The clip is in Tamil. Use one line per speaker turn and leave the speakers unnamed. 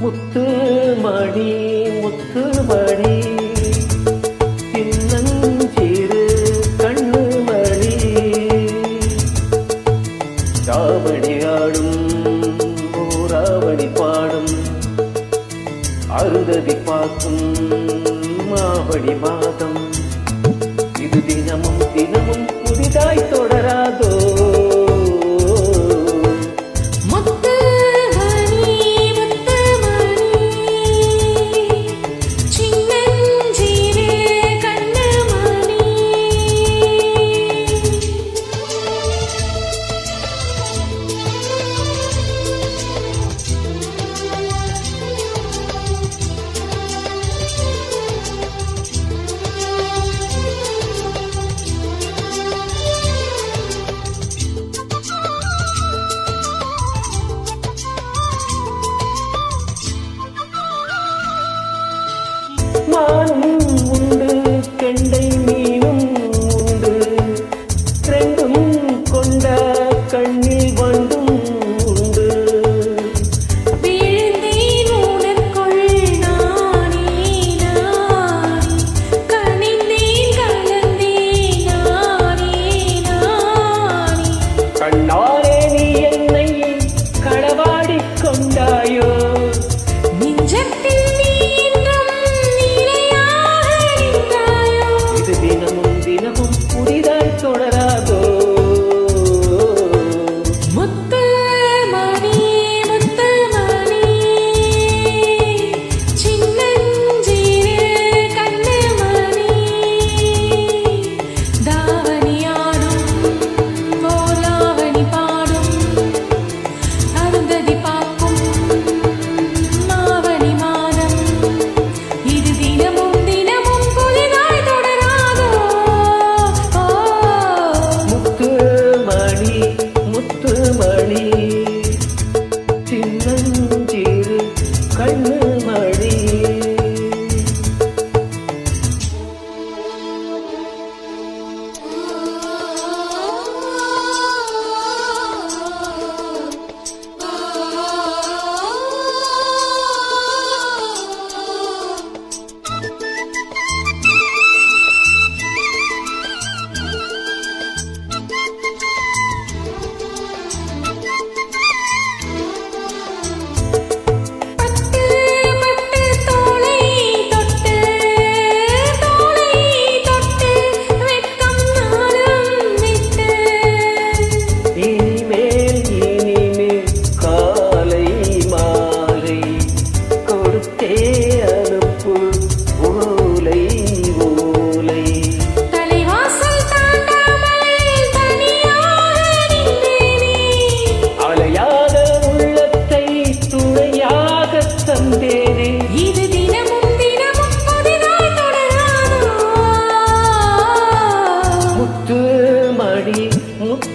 முத்து மணி முத்து மணி சின்னஞ்சிறு கண்ணு மணி சாவடி ஆடும் ஊராவடி பாடும். அருந்ததி பார்க்கும் மாவடி மாதம். இது தினமும் தினமும் புதிதாய் தொடராதோ?
கெண்டை மணி